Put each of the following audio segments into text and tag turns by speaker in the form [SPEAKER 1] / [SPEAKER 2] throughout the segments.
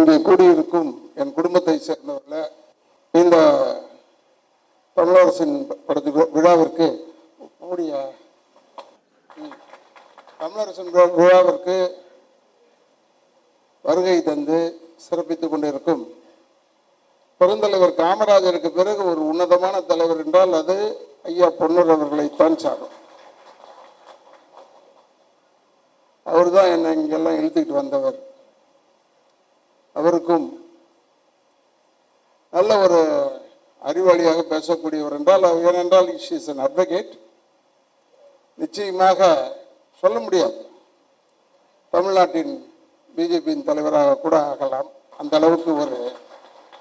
[SPEAKER 1] இங்கே கூடியிருக்கும் என் குடும்பத்தை சேர்ந்தவர்களை இந்த தமிழரசின் படத்து விழாவிற்கு கூடிய ம். தமிழரசன் விழாவிற்கு வருகை தந்து சிறப்பித்துக் கொண்டிருக்கும் பெருந்தலைவர் காமராஜருக்கு பிறகு ஒரு உன்னதமான தலைவர் என்றால் அது ஐயா பொன்னர் அவர்களைத்தான் சாரும் அவர் தான் என்னை இங்கெல்லாம் இழுத்துக்கிட்டு வந்தவர் அவருக்கும் நல்ல ஒரு அறிவாளியாக பேசக்கூடியவர் என்றால் ஏனென்றால் இஸ் அன் அட்வொகேட் நிச்சயமாக சொல்ல முடியாது. தமிழ்நாட்டின் பிஜேபியின் தலைவராக கூட ஆகலாம். அந்த அளவுக்கு ஒரு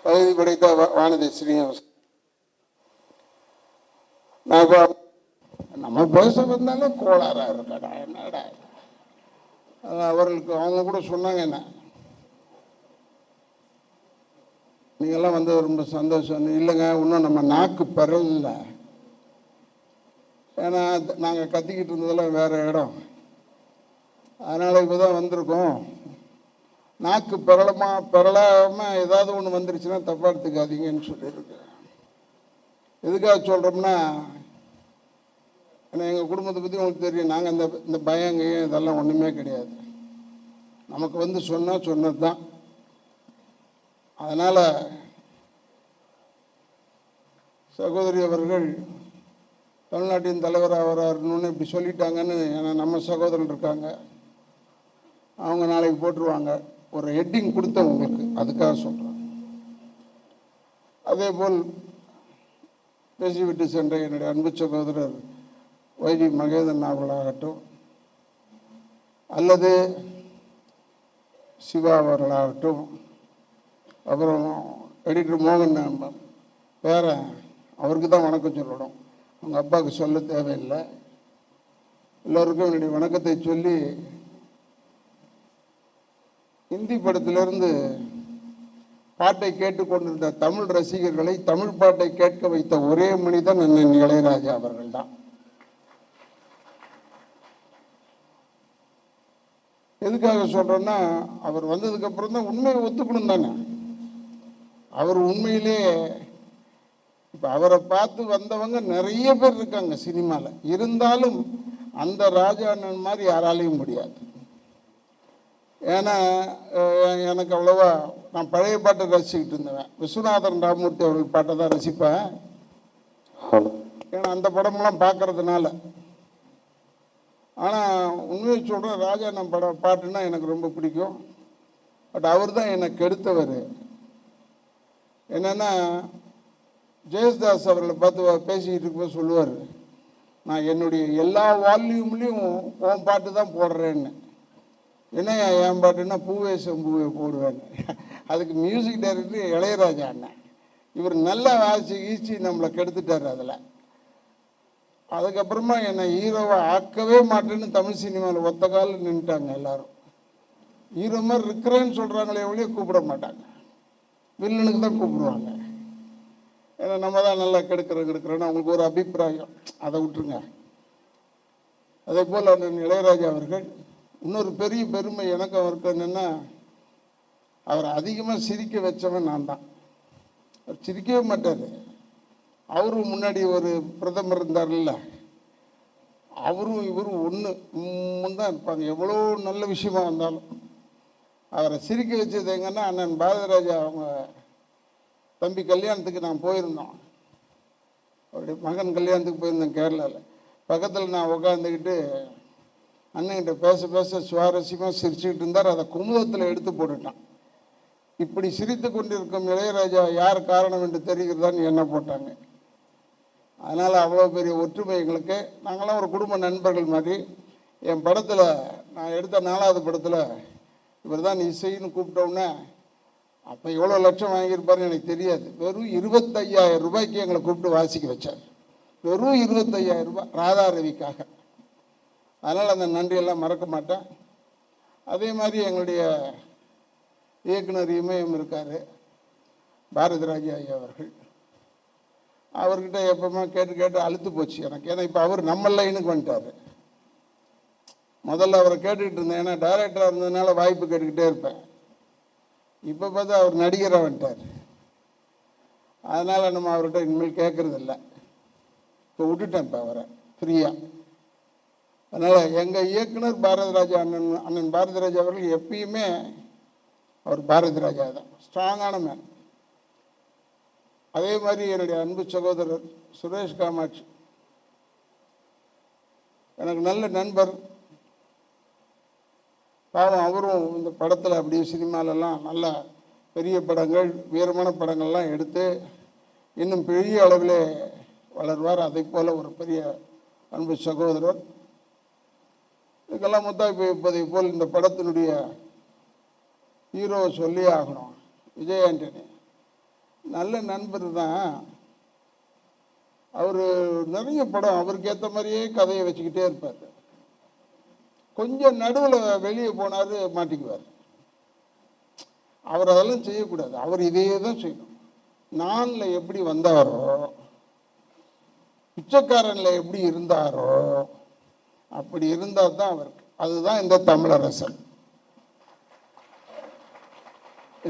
[SPEAKER 1] தகுதி படைத்த வானதி ஸ்ரீனிவாசன். நான் நம்ம பேச வந்தாலும் கோளாறாக இருக்கடா என்னடா? அவர்களுக்கு அவங்க கூட சொன்னாங்க என்ன? நீங்கள்லாம் வந்து ரொம்ப சந்தோஷம். இல்லைங்க இன்னும் நம்ம நாக்கு பரவல ஏன்னா நாங்கள் கத்திக்கிட்டு இருந்ததெல்லாம் வேறு இடம். அதனால் இப்போ தான் வந்திருக்கோம். நாக்கு பரளமாக பெறலாம ஏதாவது ஒன்று வந்துருச்சுன்னா தப்பாக எடுத்துக்காதீங்கன்னு சொல்லியிருக்கேன். எதுக்காக சொல்கிறோம்னா ஏன்னா எங்கள் குடும்பத்தை பற்றி உங்களுக்கு தெரியும். நாங்கள் இந்த இந்த பயங்க இதெல்லாம் ஒன்றுமே கிடையாது. நமக்கு வந்து சொன்னால் சொன்னது தான் அதனால் சகோதரி அவர்கள் தமிழ்நாட்டின் தலைவர் ஆகிறாருன்னு இப்படி சொல்லிட்டாங்கன்னு ஏன்னா நம்ம சகோதரன் இருக்காங்க. அவங்க நாளைக்கு போட்டுருவாங்க. ஒரு ஹெட்டிங் கொடுத்தேன் உங்களுக்கு. அதுக்காக சொல்கிறேன் அதே போல் பேசிவிட்டு சென்ற என்னுடைய அன்பு சகோதரர் வைவி மகேதன் அவர்களாகட்டும் அல்லது சிவா அவர்களாகட்டும் அப்புறம் எடிட்டர் மோகன் நம்ம பேரன் அவருக்கு தான் வணக்கம் சொல்லணும். அவங்க அப்பாவுக்கு சொல்ல தேவையில்லை. எல்லோருக்கும் என்னுடைய வணக்கத்தை சொல்லி இந்தி படத்திலிருந்து பாட்டை கேட்டுக்கொண்டிருந்த தமிழ் ரசிகர்களை தமிழ் பாட்டை கேட்க வைத்த ஒரே மனிதன் அண்ணன் இளையராஜா அவர்கள் தான். எதுக்காக சொல்றேன்னா அவர் வந்ததுக்கு அப்புறம் தான் உண்மையை ஒத்துக்கணும் தானே அவர் உண்மையிலே இப்ப அவரை பார்த்து வந்தவங்க நிறைய பேர் இருக்காங்க சினிமால. இருந்தாலும் அந்த ராஜா அண்ணன் மாதிரி யாராலையும் முடியாது. ஏன்னா எனக்கு அவ்வளவா நான் பழைய பாட்டை ரசிச்சுக்கிட்டு இருந்தேன் விஸ்வநாதன் ராமூர்த்தி அவர்கள் பாட்டை தான் ரசிப்பேன். ஏன்னா அந்த படமெல்லாம் பார்க்கறதுனால. ஆனால் உண்மையை சொல்கிறேன் ராஜா நான் படம் பாட்டுன்னா எனக்கு ரொம்ப பிடிக்கும். பட் அவர் தான் என்னை கெடுத்தவர். என்னென்னா ஜெயஸ்தாஸ் அவர்களை பார்த்து பேசிக்கிட்டு இருக்கும்போது சொல்லுவார் நான் என்னுடைய எல்லா வால்யூம்லேயும் உன் பாட்டு தான் போடுறேன்னு. என்ன என் பாட்டுன்னா பூவே செம்பூவே போடுவேன் அதுக்கு மியூசிக் டைரக்டர் இளையராஜா அண்ணன். இவர் நல்லா வாசி ஈச்சி நம்மளை கெடுத்துட்டார் அதில். அதுக்கப்புறமா என்னை ஹீரோவை ஆக்கவே மாட்டேன்னு தமிழ் சினிமாவில் ஒத்த காலில் நின்றுட்டாங்க எல்லாரும். ஹீரோ மாதிரி இருக்கிறேன்னு சொல்கிறாங்களே ஒழிய கூப்பிட மாட்டாங்க. வில்லனுக்கு தான் கூப்பிடுவாங்க. ஏன்னா நம்ம தான் நல்லா கெடுக்கிறோம் கெடுக்கிறோன்னு அவங்களுக்கு ஒரு அபிப்பிராயம். அதை விட்டுருங்க. அதே போல் அண்ணன் இளையராஜா அவர்கள் இன்னொரு பெரிய பெருமை எனக்கு அவருக்கு என்னென்னா அவர் அதிகமாக சிரிக்க வச்சவன் நான் தான். அவர் சிரிக்கவே மாட்டார். அவரும் முன்னாடி ஒரு பிரதமர் இருந்தார்ல அவரும் இவரும் ஒன்று தான் இருப்பாங்க. எவ்வளோ நல்ல விஷயமா இருந்தாலும். அவரை சிரிக்க வச்சது எங்கன்னா அண்ணன் பாரதிராஜா அவங்க தம்பி கல்யாணத்துக்கு நான் போயிருந்தோம். அவருடைய மகன் கல்யாணத்துக்கு போயிருந்தேன் கேரளாவில் பக்கத்தில் நான் உட்காந்துக்கிட்டு அண்ணன்கிட்ட பேச பேச சுவாரஸ்யமாக சிரிச்சுக்கிட்டு இருந்தார். அதை குமுதத்தில் எடுத்து போட்டுட்டான். இப்படி சிரித்து கொண்டிருக்கும் இளையராஜா யார் காரணம் என்று தெரிகிறதான்னு என்ன போட்டாங்க? அதனால் அவ்வளோ பெரிய ஒற்றுமை எங்களுக்கு. நாங்களாம் ஒரு குடும்ப நண்பர்கள் மாதிரி. என் படத்தில் நான் எடுத்த நாலாவது படத்தில் இவர் தான் இசைன்னு கூப்பிட்டோன்னே அப்போ எவ்வளோ லட்சம் வாங்கியிருப்பாருன்னு எனக்கு தெரியாது. வெறும் இருபத்தையாயிரம் ரூபாய்க்கு எங்களை கூப்பிட்டு வாசிக்க வச்சார். வெறும் இருபத்தையாயிரம் ரூபாய் ராதா ரவிக்காக அதனால் அந்த நன்றியெல்லாம் மறக்க மாட்டேன். அதே மாதிரி எங்களுடைய இயக்குனர் இமயம் இருக்கார் பாரதிராஜா ஐயா அவர்கள். அவர்கிட்ட எப்பவுமே கேட்டு கேட்டு அழுத்து போச்சு எனக்கு. ஏன்னா இப்போ அவர் நம்ம லைனுக்கு வந்துட்டார். முதல்ல அவரை கேட்டுக்கிட்டு இருந்தேன். ஏன்னா டைரக்டராக இருந்ததுனால வாய்ப்பு கேட்டுக்கிட்டே இருப்பேன். இப்போ பார்த்தா அவர் நடிகராக வந்துட்டார் அதனால் நம்ம அவர்கிட்ட இனிமேல் கேட்குறதில்ல இப்போ விட்டுட்டேன் இப்போ அவரை ஃப்ரீயாக அதனால் எங்கள் இயக்குனர் பாரதி ராஜா அண்ணன் அண்ணன் பாரதி ராஜா அவர்கள் எப்பயுமே அவர் பாரதி ராஜா தான் ஸ்ட்ராங்கான மேன் அதே மாதிரி என்னுடைய அன்பு சகோதரர் சுரேஷ் காமாட்சி. எனக்கு நல்ல நண்பர். பாவம் அவரும் இந்த படத்தில் அப்படியே சினிமாலெல்லாம் நல்ல பெரிய படங்கள் வீரமான படங்கள்லாம் எடுத்து இன்னும் பெரிய அளவில் வளர்வார். அதை போல் ஒரு பெரிய அன்பு சகோதரர். இதுக்கெல்லாம் மொத்தம் இப்போ இப்போதை போல் இந்த படத்தினுடைய ஹீரோவை சொல்லியே ஆகணும். விஜய் ஆண்டனி. நல்ல நண்பர் தான். அவர் நிறைய படம் அவருக்கு ஏற்ற மாதிரியே கதையை வச்சுக்கிட்டே இருப்பார். கொஞ்சம் நடுவில் வெளியே போனார் மாட்டிக்குவார். அவர் அதெல்லாம் செய்யக்கூடாது. அவர் இதையே தான் செய்யணும். நானில் எப்படி வந்தாரோ பிச்சைக்காரனில் எப்படி இருந்தாரோ அப்படி இருந்தால் தான் அவருக்கு. அதுதான் இந்த தமிழரசன்.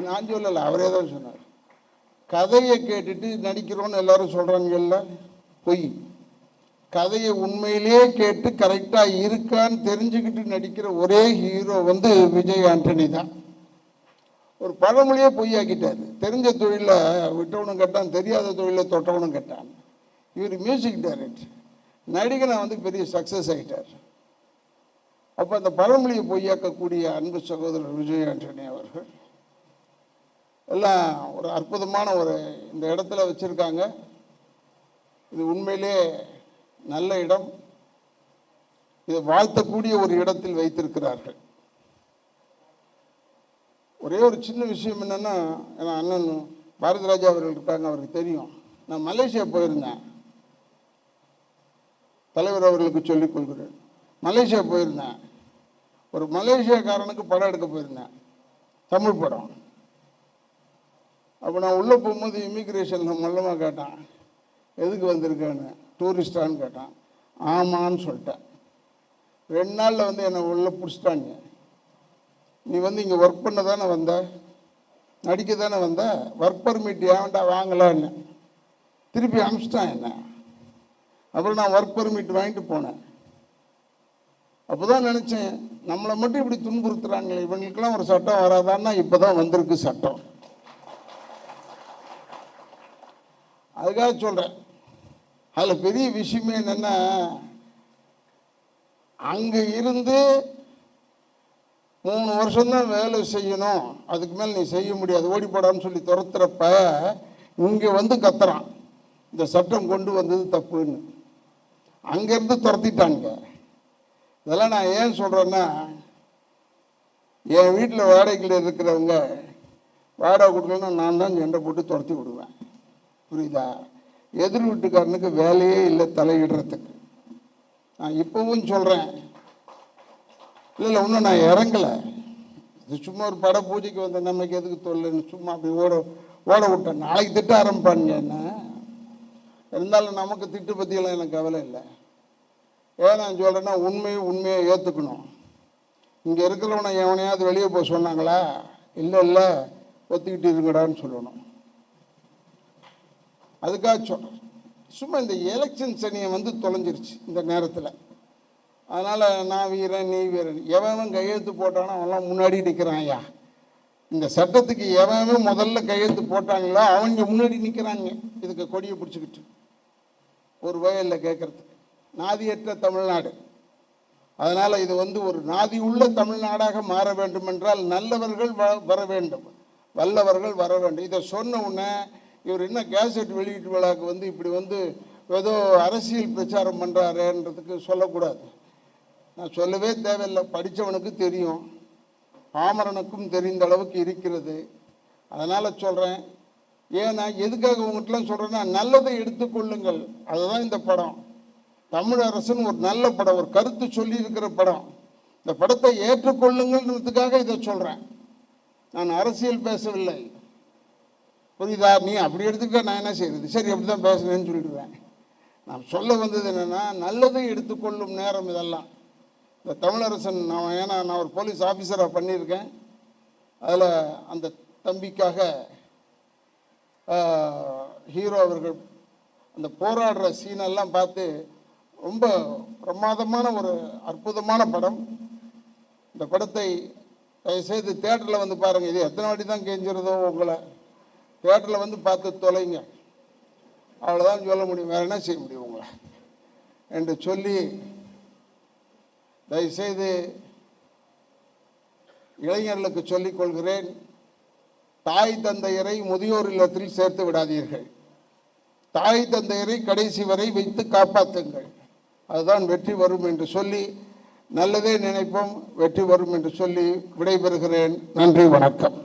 [SPEAKER 1] நான் சொல்லலை அவரே தான் சொன்னார். கதையை கேட்டுட்டு நடிக்கிறோன்னு எல்லாரும் சொல்கிறாங்கல்ல பொய். கதையை உண்மையிலேயே கேட்டு கரெக்டாக இருக்கான்னு தெரிஞ்சுக்கிட்டு நடிக்கிற ஒரே ஹீரோ வந்து விஜய் ஆண்டனி தான். ஒரு பழமொழியே பொய்யாக்கிட்டார். தெரிஞ்ச தொழிலை விட்டவனும் கேட்டான் தெரியாத தொழிலை தொட்டவனும் கேட்டான். இவர் மியூசிக் டைரக்டர் நடிகனை வந்து பெரிய சக்ஸஸ் ஆகிட்டார் அப்போ அந்த பழமொழியை பொய்யாக்கக்கூடிய அன்பு சகோதரர் விஜய் ஆண்டனி அவர்கள் எல்லாம் ஒரு அற்புதமான ஒரு இந்த இடத்துல வச்சுருக்காங்க. இது உண்மையிலே நல்ல இடம். இதை வாழ்த்தக்கூடிய ஒரு இடத்தில் வைத்திருக்கிறார்கள். ஒரே ஒரு சின்ன விஷயம் என்னன்னா என் அண்ணன் பாரதிராஜா அவர்கள் இருக்காங்க அவருக்கு தெரியும். நான் மலேசியா போயிருந்தேன். தலைவர் அவர்களுக்கு சொல்லிக் கொள்கிறேன். மலேசியா போயிருந்தேன். ஒரு மலேசியாக்காரனுக்கு படம் எடுக்க போயிருந்தேன். தமிழ் படம். அப்போ நான் உள்ளே போகும்போது இமிக்ரேஷனில் மல்லமாக கேட்டான் எதுக்கு வந்திருக்கேன்னு? டூரிஸ்டான்னு கேட்டான். ஆமான்னு சொல்லிட்டேன். ரெண்டு நாளில் வந்து என்னை உள்ளே பிடிச்சிட்டாங்க. நீ வந்து இங்கே ஒர்க் பண்ண தானே வந்த? நடிக்க தானே வந்த? ஒர்க் பர்மிட் ஏன்டா வாங்கலான்னு. திருப்பி அனுப்பிச்சிட்டான் என்ன. அப்புறம் நான் ஒர்க் பர்மிட் வாங்கிட்டு போனேன். அப்போ தான் நினச்சேன் நம்மளை மட்டும் இப்படி துன்புறுத்துறாங்களே. இவங்களுக்கெல்லாம் ஒரு சட்டம் வராதான்னா இப்போ தான் வந்திருக்கு சட்டம். அதுக்காக சொல்கிறேன் அதில் பெரிய விஷயமே என்னென்னா அங்கே இருந்து மூணு வருஷம்தான் வேலை செய்யணும். அதுக்கு மேலே நீ செய்ய முடியாது. ஓடிப்படான்னு சொல்லி துரத்துறப்ப இங்கே வந்து கத்துறான். இந்த சட்டம் கொண்டு வந்தது தப்புன்னு. அங்கேருந்து துரத்திட்டாங்க இதெல்லாம் நான் ஏன் சொல்கிறேன்னா என் வீட்டில் வாடகையில் இருக்கிறவங்க வாடகை கொடுக்கலன்னா நான் தான் சண்டை போட்டு துரத்தி விடுவேன். புரியுதா? எதிர் வீட்டுக்காரனுக்கு வேலையே இல்லை தலையிடுறதுக்கு. நான் இப்பவும் சொல்கிறேன் இல்லை இல்லை ஒன்றும் நான் இறங்கலை. இது சும்மா ஒரு பட பூஜைக்கு வந்த நமக்கு எதுக்கு தொல்லைன்னு சும்மா அப்படி ஓட ஓட விட்டேன். நாளைக்கு திட்ட ஆரம்பிப்பானுங்க என்ன? இருந்தாலும் நமக்கு திட்டு பற்றியெல்லாம் எனக்கு கவலை இல்லை. ஏன் நான் சொல்கிறேன்னா உண்மையை உண்மையை ஏற்றுக்கணும் இங்கே இருக்கிறவனை எவனையாவது வெளியே போக சொன்னாங்களா? இல்லை இல்லை ஒத்துக்கிட்டு இருக்கடான்னு சொல்லணும். அதுக்காக சொல்கிறேன் சும்மா இந்த எலெக்ஷன் சனியை வந்து தொலைஞ்சிருச்சு இந்த நேரத்தில். அதனால் நான் வீரன் நீ வீரன். எவன் கையெழுத்து போட்டானோ அவன்லாம் முன்னாடி நிற்கிறான் ஐயா. இந்த சட்டத்துக்கு எவன் முதல்ல கையெழுத்து போட்டாங்களோ அவங்க முன்னாடி நிற்கிறாங்க இதுக்கு கொடியை பிடிச்சிக்கிட்டு. ஒரு வயலில் கேட்குறதுக்கு நாதியற்ற தமிழ்நாடு. அதனால் இது வந்து ஒரு நாதி உள்ள தமிழ்நாடாக மாற வேண்டும் என்றால் நல்லவர்கள் வ- வர வேண்டும். வல்லவர்கள் வர வேண்டும். இதை சொன்ன உடனே இவர் என்ன கேசட் வெளியீட்டு விழாக்கு வந்து இப்படி வந்து ஏதோ அரசியல் பிரச்சாரம் பண்ணுறாருன்றதுக்கு சொல்லக்கூடாது. நான் சொல்லவே தேவையில்லை. படித்தவனுக்கு தெரியும். பாமரனுக்கும் தெரிந்த அளவுக்கு இருக்கிறது. அதனால் சொல்கிறேன் ஏன்னா எதுக்காக உங்கள்கிட்டலாம் சொல்கிறேன்னா நல்லதை எடுத்துக்கொள்ளுங்கள் அதுதான் இந்த படம். தமிழ் அரசன் ஒரு நல்ல படம் ஒரு கருத்து சொல்லியிருக்கிற படம். இந்த படத்தை ஏற்றுக்கொள்ளுங்கள்ன்றதுக்காக இதை சொல்கிறேன் நான் அரசியல் பேசவில்லை. புரியுதா? நீ அப்படி எடுத்துக்க நான் என்ன செய்யறது சரி அப்படி தான் பேசுறேன்னு சொல்லிடுவேன். நான் சொல்ல வந்தது என்னென்னா நல்லதை எடுத்துக்கொள்ளும் நேரம் இதெல்லாம். இந்த தமிழரசன் நான் ஏன்னா நான் ஒரு போலீஸ் ஆஃபீஸராக பண்ணியிருக்கேன். அதில் அந்த தம்பிக்காக ஹீரோ அவர்கள் அந்த போராடுற சீனெல்லாம் பார்த்து ரொம்ப பிரமாதமான ஒரு அற்புதமான படம். இந்த படத்தை தயவுசெய்து தேட்டரில் வந்து பாருங்கள் இது எத்தனை வாட்டி தான் கெஞ்சிருதோ உங்களை. தேட்டரில் வந்து பார்த்து தொலைங்க. அவ்வளோதான் சொல்ல முடியும். வேறு என்ன செய்ய முடியும் உங்களை? என்று சொல்லி தயவுசெய்து இளைஞர்களுக்கு சொல்லிக் கொள்கிறேன் தாய் தந்தையரை முதியோர் இல்லத்தில் சேர்த்து விடாதீர்கள். தாய் தந்தையரை கடைசி வரை வைத்து காப்பாற்றுங்கள். அதுதான் வெற்றி வரும் என்று சொல்லி நல்லதே நினைப்போம் வெற்றி வரும் என்று சொல்லி விடைபெறுகிறேன். நன்றி வணக்கம்.